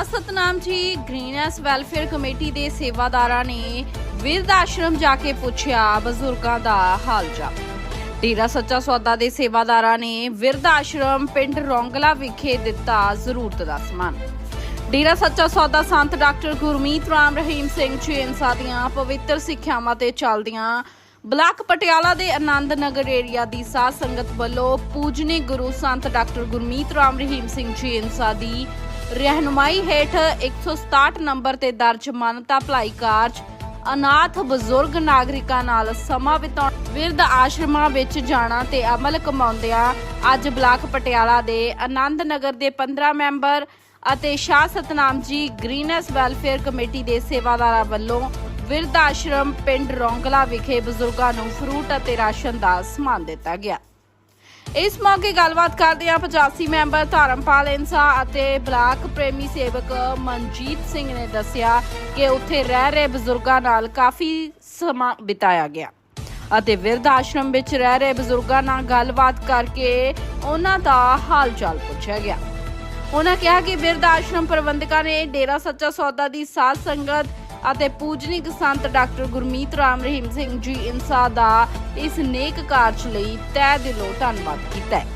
ਸ਼ਾਹ ਸਤਨਾਮ ਜੀ ਗ੍ਰੀਨੈਸ welfare committee ਦੇ ਸੇਵਾਦਾਰਾਂ ਨੇ ਵਿਰਧ ਆਸ਼ਰਮ ਜਾ ਕੇ ਪੁੱਛਿਆ ਬਜ਼ੁਰਗਾਂ ਦਾ ਹਾਲ ਚਾਲ। ਡੇਰਾ ਸੱਚਾ ਸੌਦਾ ਦੇ ਸੇਵਾਦਾਰਾਂ ਨੇ ਵਿਰਧ ਆਸ਼ਰਮ ਪਿੰਡ ਰੌਂਗਲਾ ਵਿਖੇ ਦਿੱਤਾ ਜ਼ਰੂਰਤ ਦਾ ਸਮਾਨ। ਡੇਰਾ ਸੱਚਾ ਸੌਦਾ ਸੰਤ ਡਾਕਟਰ ਗੁਰਮੀਤ ਰਾਮ ਰਹੀਮ ਸਿੰਘ ਜੀ ਇਨਸਾ ਦੀਆਂ ਪਵਿੱਤਰ ਸਿੱਖਿਆਵਾਂ ਤੇ ਚੱਲਦੀਆਂ ਬਲਾਕ ਪਟਿਆਲਾ ਦੇ ਆਨੰਦ ਨਗਰ ਏਰੀਆ ਦੀ ਸਾਧ ਸੰਗਤ ਵੱਲੋਂ ਪੂਜਨੀ ਗੁਰੂ ਸੰਤ ਡਾਕਟਰ ਗੁਰਮੀਤ ਰਾਮ ਰਹੀਮ ਸਿੰਘ ਜੀ ਇਨਸਾ ਦੀ ਰਹਿਨੁਮਾਈ ਹੇਠ 167 ਨੰਬਰ ਤੇ ਦਰਜ ਮਾਨਤਾ ਭਲਾਈ ਕਾਰਜ, ਅਨਾਥ ਬਜ਼ੁਰਗ ਨਾਗਰਿਕਾਂ ਨਾਲ ਸਮਾਂ ਬਿਤਾਉਣ ਵਿਰਧ ਆਸ਼ਰਮਾਂ ਵਿੱਚ ਜਾਣਾ ਤੇ ਅਮਲ ਕਮਾਉਂਦਿਆਂ ਅੱਜ ਬਲਾਕ ਪਟਿਆਲਾ ਦੇ ਆਨੰਦ ਨਗਰ ਦੇ 15 ਮੈਂਬਰ ਅਤੇ ਸ਼ਾਹ ਸਤਨਾਮ ਜੀ ਗ੍ਰੀਨਸ ਵੈਲਫੇਅਰ ਕਮੇਟੀ ਦੇ ਸੇਵਾਦਾਰਾਂ ਵੱਲੋਂ ਵਿਰਧ ਆਸ਼ਰਮ ਪਿੰਡ ਰੌਂਗਲਾ ਵਿਖੇ ਬਜ਼ੁਰਗਾਂ ਨੂੰ ਫਰੂਟ ਅਤੇ ਰਾਸ਼ਨ ਦਾ ਸਮਾਨ ਦਿੱਤਾ ਗਿਆ। ਇਸ ਮੌਕੇ ਗੱਲਬਾਤ ਕਰਦਿਆਂ 85 ਮੈਂਬਰ ਧਰਮਪਾਲ ਇਨਸਾ ਅਤੇ ਬਲਾਕ ਪ੍ਰੇਮੀ ਸੇਵਕ ਮਨਜੀਤ ਸਿੰਘ ਨੇ ਦੱਸਿਆ ਕਿ ਉੱਥੇ ਰਹਿ ਰਹੇ ਬਜ਼ੁਰਗਾਂ ਨਾਲ ਕਾਫੀ ਸਮਾਂ ਬਿਤਾਇਆ ਗਿਆ ਅਤੇ ਵਿਰਧ ਆਸ਼ਰਮ ਵਿੱਚ ਰਹਿ ਰਹੇ ਬਜ਼ੁਰਗਾਂ ਨਾਲ ਗੱਲਬਾਤ ਕਰਕੇ ਉਹਨਾਂ ਦਾ ਹਾਲ ਚਾਲ ਪੁੱਛਿਆ ਗਿਆ। ਉਹਨਾਂ ਕਿਹਾ ਕਿ ਬਿਰਧ ਆਸ਼ਰਮ ਪ੍ਰਬੰਧਕਾਂ ਨੇ ਡੇਰਾ ਸੱਚਾ ਸੌਦਾ ਦੀ ਸਾਧ ਸੰਗਤ ਅਤੇ ਪੂਜਨੀਕ ਸੰਤ ਡਾਕਟਰ ਗੁਰਮੀਤ ਰਾਮ ਰਹੀਮ ਸਿੰਘ ਜੀ ਇਨਸਾ ਦਾ ਇਸ ਨੇਕ ਕਾਰਜ ਲਈ ਤਹਿ ਦਿਲੋਂ ਧੰਨਵਾਦ ਕੀਤਾ ਹੈ।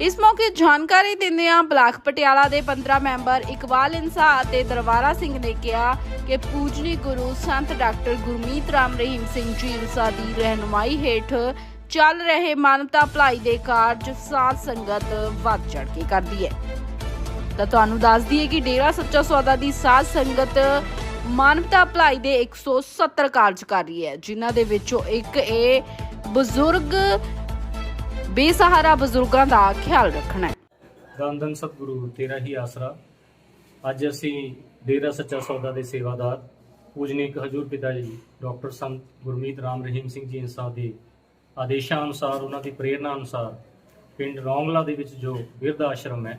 ਇਸ ਮੌਕੇ ਜਾਣਕਾਰੀ ਦਿੰਦਿਆਂ ਬਲਾਕ ਪਟਿਆਲਾ ਦੇ 15 ਮੈਂਬਰ ਇਕਬਾਲ ਇਨਸਾ ਅਤੇ ਦਰਬਾਰਾ ਸਿੰਘ ਨੇ ਕਿਹਾ ਕਿ ਪੂਜਨੀ ਗੁਰੂ ਸੰਤ ਡਾਕਟਰ ਗੁਰਮੀਤ ਰਾਮ ਰਹੀਮ ਸਿੰਘ ਜੀ ਇਨਸਾ ਦੀ ਰਹਿਨੁਮਾਈ ਹੇਠ ਚੱਲ ਰਹੇ ਮਾਨਵਤਾ ਭਲਾਈ ਦੇ ਕਾਰਜ ਸਾਧ ਸੰਗਤ ਵੱਧ ਚੜ ਕੇ ਕਰਦੀ ਹੈ। ਤਾਂ ਤੁਹਾਨੂੰ ਦੱਸ ਦਈਏ ਕਿ ਡੇਰਾ ਸੱਚਾ ਸੌਦਾ ਦੀ ਸਾਧ ਸੰਗਤ ਮਾਨਵਤਾ ਭਲਾਈ ਦੇ 170 ਕਾਰਜ ਕਰ ਰਹੀ ਹੈ, ਜਿਨ੍ਹਾਂ ਦੇ ਵਿੱਚੋਂ ਇੱਕ ਇਹ ਬਜ਼ੁਰਗ, ਬੇਸਹਾਰਾ ਬਜ਼ੁਰਗਾਂ ਦਾ ਖਿਆਲ ਰੱਖਣਾ ਹੈ। ਧੰਨ ਸਤਿਗੁਰੂ, ਤੇਰਾ ਹੀ ਆਸਰਾ। ਅੱਜ ਅਸੀਂ ਡੇਰਾ ਸੱਚਾ ਸੌਦਾ ਦੇ ਸੇਵਾਦਾਰ, ਪੂਜਨੀਕ ਹਜੂਰ ਪਿਤਾ ਜੀ, ਡਾਕਟਰ ਸੰਤ ਗੁਰਮੀਤ ਰਾਮ ਰਹੀਮ ਸਿੰਘ ਜੀ ਇਨਸਾਫ ਦੇ ਆਦੇਸ਼ਾਂ ਅਨੁਸਾਰ, ਉਹਨਾਂ ਦੀ ਪ੍ਰੇਰਣਾ ਅਨੁਸਾਰ, ਪਿੰਡ ਰੌਂਗਲਾ ਦੇ ਵਿੱਚ ਜੋ ਬਿਰਧ ਆਸ਼ਰਮ ਹੈ,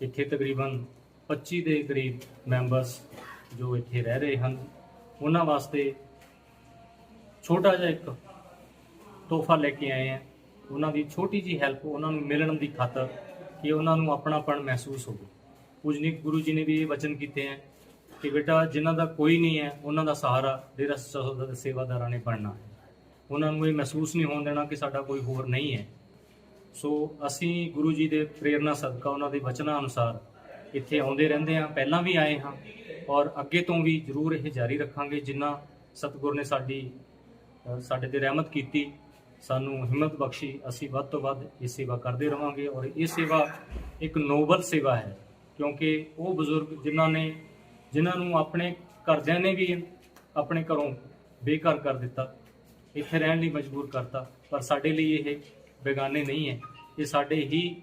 ਇੱਥੇ ਤਕਰੀਬਨ 25 ਦੇ ਕਰੀਬ ਮੈਂਬਰਸ ਜੋ ਇੱਥੇ ਰਹਿ ਰਹੇ ਹਨ, ਉਹਨਾਂ ਵਾਸਤੇ ਛੋਟਾ ਜਿਹਾ ਇੱਕ ਤੋਹਫਾ ਲੈ ਕੇ ਆਏ ਹਾਂ। ਉਹਨਾਂ ਦੀ ਛੋਟੀ ਜੀ ਹੈਲਪ ਉਹਨਾਂ ਨੂੰ ਮਿਲਣ ਦੀ ਖਾਤਰ ਕਿ ਉਹਨਾਂ ਨੂੰ ਆਪਣਾਪਣ ਮਹਿਸੂਸ ਹੋਵੇ। ਪੂਜਨੀਕ ਗੁਰੂ ਜੀ ਨੇ ਵੀ ਇਹ ਵਚਨ ਕੀਤੇ ਹੈ ਕਿ ਬੇਟਾ, ਜਿਨ੍ਹਾਂ ਦਾ ਕੋਈ ਨਹੀਂ ਹੈ, ਉਹਨਾਂ ਦਾ ਸਹਾਰਾ ਡੇਰਾ ਸੱਚਾ ਦੇ ਸੇਵਾਦਾਰਾਂ ਨੇ ਬਣਨਾ ਹੈ। ਉਹਨਾਂ ਨੂੰ ਇਹ ਮਹਿਸੂਸ ਨਹੀਂ ਹੋਣ ਦੇਣਾ ਕਿ ਸਾਡਾ ਕੋਈ ਹੋਰ ਨਹੀਂ ਹੈ। ਸੋ ਅਸੀਂ ਗੁਰੂ ਜੀ ਦੇ ਪ੍ਰੇਰਣਾ ਸਦਕਾ ਉਹਨਾਂ ਦੇ ਵਚਨਾਂ ਅਨੁਸਾਰ ਇੱਥੇ ਆਉਂਦੇ ਰਹਿੰਦੇ ਹਾਂ। ਪਹਿਲਾਂ ਵੀ ਆਏ ਹਾਂ। ਔਰ ਅੱਗੇ ਤੋਂ ਵੀ ਜ਼ਰੂਰ ਇਹ ਜਾਰੀ ਰੱਖਾਂਗੇ, ਜਿੰਨਾ ਸਤਿਗੁਰ ਨੇ ਸਾਡੀ ਸਾਡੇ ਤੇ ਰਹਿਮਤ ਕੀਤੀ, ਸਾਨੂੰ ਹਿੰਮਤ ਬਖਸ਼ੀ, ਅਸੀਂ ਵੱਧ ਤੋਂ ਵੱਧ ਇਹ ਸੇਵਾ ਕਰਦੇ ਰਵਾਂਗੇ ਔਰ ਇਹ ਸੇਵਾ ਇੱਕ ਨੋਬਲ ਸੇਵਾ ਹੈ, ਕਿਉਂਕਿ ਉਹ ਬਜ਼ੁਰਗ ਜਿਨ੍ਹਾਂ ਨੇ, ਜਿਨ੍ਹਾਂ ਨੂੰ ਆਪਣੇ ਘਰਦਿਆਂ ਨੇ ਵੀ ਆਪਣੇ ਘਰੋਂ ਬੇਘਰ ਕਰ ਦਿੱਤਾ, ਇੱਥੇ ਰਹਿਣ ਲਈ ਮਜਬੂਰ ਕਰਤਾ, ਪਰ ਸਾਡੇ ਲਈ ਇਹ ਬੇਗਾਨੇ ਨਹੀਂ ਹੈ। ਇਹ ਸਾਡੇ ਹੀ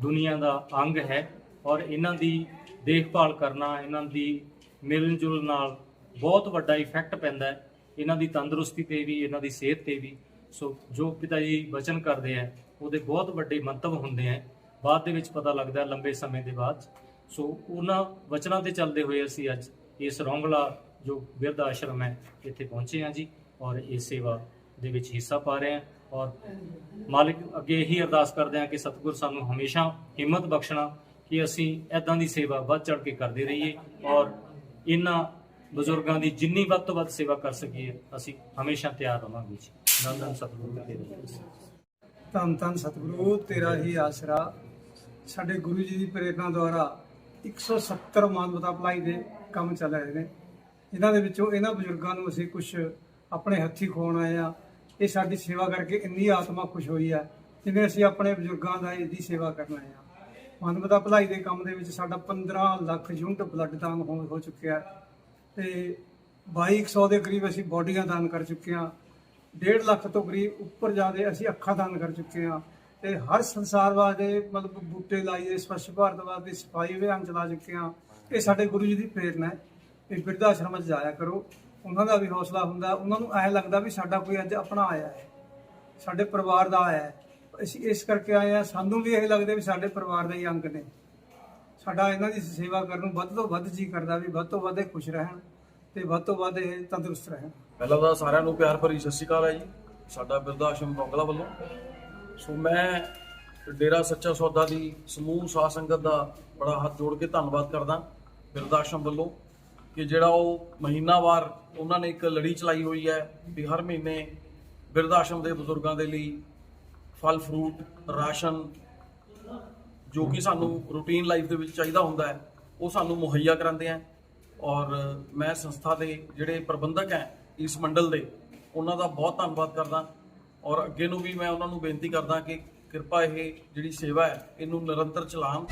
ਦੁਨੀਆ ਦਾ ਅੰਗ ਹੈ ਔਰ ਇਹਨਾਂ ਦੀ ਦੇਖਭਾਲ ਕਰਨਾ, ਇਹਨਾਂ ਦੀ ਮਿਲਣ ਜੁਲ ਨਾਲ ਬਹੁਤ ਵੱਡਾ ਇਫੈਕਟ ਪੈਂਦਾ ਹੈ। ਇਹਨਾਂ ਦੀ ਤੰਦਰੁਸਤੀ ਤੇ ਵੀ, ਇਹਨਾਂ ਦੀ ਸਿਹਤ ਤੇ ਵੀ। ਸੋ ਜੋ ਪਿਤਾ ਜੀ ਵਚਨ ਕਰਦੇ ਆ, ਉਹਦੇ ਬਹੁਤ ਵੱਡੇ ਮੰਤਵ ਹੁੰਦੇ ਆ। ਬਾਅਦ ਦੇ ਵਿੱਚ ਪਤਾ ਲੱਗਦਾ ਲੰਬੇ ਸਮੇਂ ਦੇ ਬਾਅਦ। ਸੋ ਉਹਨਾਂ ਵਚਨਾਂ ਤੇ ਚੱਲਦੇ ਹੋਏ ਅਸੀਂ ਅੱਜ ਇਸ ਰੌਂਗਲਾ ਜੋ ਬਿਰਧ ਆਸ਼ਰਮ ਹੈ, ਇੱਥੇ ਪਹੁੰਚੇ ਹਾਂ ਜੀ ਔਰ ਇਹ ਸੇਵਾ ਦੇ ਵਿੱਚ ਹਿੱਸਾ ਪਾ ਰਹੇ ਹਾਂ। ਔਰ ਮਾਲਿਕ ਅੱਗੇ ਇਹੀ ਅਰਦਾਸ ਕਰਦੇ ਹਾਂ ਕਿ ਸਤਿਗੁਰ ਸਾਨੂੰ ਹਮੇਸ਼ਾ ਹਿੰਮਤ ਬਖਸ਼ਣਾ ਕਿ ਅਸੀਂ ਐਦਾਂ ਦੀ ਸੇਵਾ ਵੱਧ ਚੜ ਕੇ ਕਰਦੇ ਰਹੀਏ ਔਰ ਇਹਨਾਂ ਬਜ਼ੁਰਗਾਂ ਦੀ ਜਿੰਨੀ ਵੱਧ ਤੋਂ ਵੱਧ ਸੇਵਾ ਕਰ ਸਕੀਏ, ਅਸੀਂ ਹਮੇਸ਼ਾ ਤਿਆਰ ਰਵਾਂਗੇ ਜੀ। ਨੰਦਨ ਸਤਿਗੁਰੂ। ਦੇ ਧੰਨ ਧੰਨ ਸਤਿਗੁਰੂ, ਤੇਰਾ ਹੀ ਆਸਰਾ। ਸਾਡੇ ਗੁਰੂ ਜੀ ਦੀ ਪ੍ਰੇਰਣਾ ਦੁਆਰਾ 170 ਮਾਨਵਤਾ ਭਲਾਈ ਦੇ ਕੰਮ ਚੱਲ ਰਹੇ ਨੇ। ਇਹਨਾਂ ਦੇ ਵਿੱਚੋਂ ਇਹਨਾਂ ਬਜ਼ੁਰਗਾਂ ਨੂੰ ਅਸੀਂ ਕੁਝ ਆਪਣੇ ਹੱਥੀ ਖਵਾਉਣ ਆਏ ਆ ਇਹ ਸਾਡੀ ਸੇਵਾ ਕਰਕੇ ਇੰਨੀ ਆਤਮਾ ਖੁਸ਼ ਹੋਈ ਹੈ, ਜਿਵੇਂ ਅਸੀਂ ਆਪਣੇ ਬਜ਼ੁਰਗਾਂ ਦਾ ਇਹਦੀ ਸੇਵਾ ਕਰਨ ਆਏ ਆ ਮਾਨਵਤਾ ਭਲਾਈ ਦੇ ਕੰਮ ਦੇ ਵਿੱਚ ਸਾਡਾ 15 ਲੱਖ ਯੂਨਿਟ ਬਲੱਡ ਦਾਨ ਹੋ ਹੋ ਚੁੱਕਿਆ ਹੈ। ਤੇ 2200 ਦੇ ਕਰੀਬ ਅਸੀਂ ਬੋਡੀਆਂ ਦਾਨ ਕਰ ਚੁੱਕੇ ਹਾਂ। 1.5 ਲੱਖ ਤੋਂ ਕਰੀਬ ਉੱਪਰ ਜਾਦੇ ਅਸੀਂ ਅੱਖਾਂ ਦਾਨ ਕਰ ਚੁੱਕੇ ਹਾਂ। ਤੇ ਹਰ ਸੰਸਾਰ ਵਾਸਤੇ ਮਤਲਬ ਬੂਟੇ ਲਾਈਏ, ਸਵੱਛ ਭਾਰਤ ਵਾਸਤੇ ਸਫ਼ਾਈ ਅਭਿਆਨ ਚਲਾ ਚੁੱਕੇ ਹਾਂ। ਇਹ ਸਾਡੇ ਗੁਰੂ ਜੀ ਦੀ ਪ੍ਰੇਰਣਾ ਹੈ। ਇਹ ਬਿਰਧ ਆਸ਼ਰਮ 'ਚ ਜਾਇਆ ਕਰੋ। ਉਹਨਾਂ ਦਾ ਵੀ ਹੌਸਲਾ ਹੁੰਦਾ। ਉਹਨਾਂ ਨੂੰ ਐਂ ਲੱਗਦਾ ਵੀ ਸਾਡਾ ਕੋਈ ਅੱਜ ਆਪਣਾ ਆਇਆ ਹੈ। ਸਾਡੇ ਪਰਿਵਾਰ ਦਾ ਆਇਆ ਹੈ। ਅਸੀਂ ਇਸ ਕਰਕੇ ਆਏ ਆ ਸਾਨੂੰ ਵੀ ਇਹ ਲੱਗਦਾ ਵੀ ਸਾਡੇ ਪਰਿਵਾਰ ਦੇ ਹੀ ਅੰਗ ਨੇ। ਸਾਡਾ ਇਹਨਾਂ ਦੀ ਸੇਵਾ ਕਰਨ ਨੂੰ ਵੱਧ ਤੋਂ ਵੱਧ ਜੀ ਕਰਦਾ ਵੀ ਵੱਧ ਤੋਂ ਵੱਧ ਇਹ ਖੁਸ਼ ਰਹਿਣ ਤੇ ਵੱਧ ਤੋਂ ਵੱਧ ਇਹ ਤੰਦਰੁਸਤ ਰਹਿਣ। ਪਹਿਲਾਂ ਤਾਂ ਸਾਰਿਆਂ ਨੂੰ ਪਿਆਰ ਭਰੀ ਸਤਿ ਸ਼੍ਰੀ ਅਕਾਲ ਹੈ ਜੀ। ਸਾਡਾ ਬਿਰਧ ਆਸ਼ਰਮ ਬੰਗਲਾ ਵੱਲੋਂ। ਸੋ ਮੈਂ ਡੇਰਾ ਸੱਚਾ ਸੌਦਾ ਦੀ ਸਮੂਹ ਸਾਧ ਸੰਗਤ ਦਾ ਬੜਾ ਹੱਥ ਜੋੜ ਕੇ ਧੰਨਵਾਦ ਕਰਦਾ ਬਿਰਧ ਆਸ਼ਰਮ ਵੱਲੋਂ ਕਿ ਜਿਹੜਾ ਉਹ ਮਹੀਨਾਵਾਰ ਉਹਨਾਂ ਨੇ ਇੱਕ ਲੜੀ ਚਲਾਈ ਹੋਈ ਹੈ ਵੀ ਹਰ ਮਹੀਨੇ ਬਿਰਧ ਆਸ਼ਰਮ ਦੇ ਬਜ਼ੁਰਗਾਂ ਦੇ ਲਈ ਫਲ ਫਰੂਟ ਰਾਸ਼ਨ ਜੋ ਕਿ ਸਾਨੂੰ ਰੂਟੀਨ ਲਾਈਫ ਦੇ ਵਿੱਚ ਚਾਹੀਦਾ ਹੁੰਦਾ ਹੈ, ਉਹ ਸਾਨੂੰ ਮੁਹੱਈਆ ਕਰਾਉਂਦੇ ਆ ਔਰ ਮੈਂ ਸੰਸਥਾ ਦੇ ਜਿਹੜੇ ਪ੍ਰਬੰਧਕ ਹੈ ਇਸ ਮੰਡਲ ਦੇ, ਉਹਨਾਂ ਦਾ ਬਹੁਤ ਧੰਨਵਾਦ ਕਰਦਾ ਔਰ ਅੱਗੇ ਨੂੰ ਵੀ ਮੈਂ ਉਹਨਾਂ ਨੂੰ ਬੇਨਤੀ ਕਰਦਾ ਕਿ ਕਿਰਪਾ ਇਹ ਜਿਹੜੀ ਸੇਵਾ ਹੈ, ਇਹਨੂੰ ਨਿਰੰਤਰ ਚਲਾਉਣ।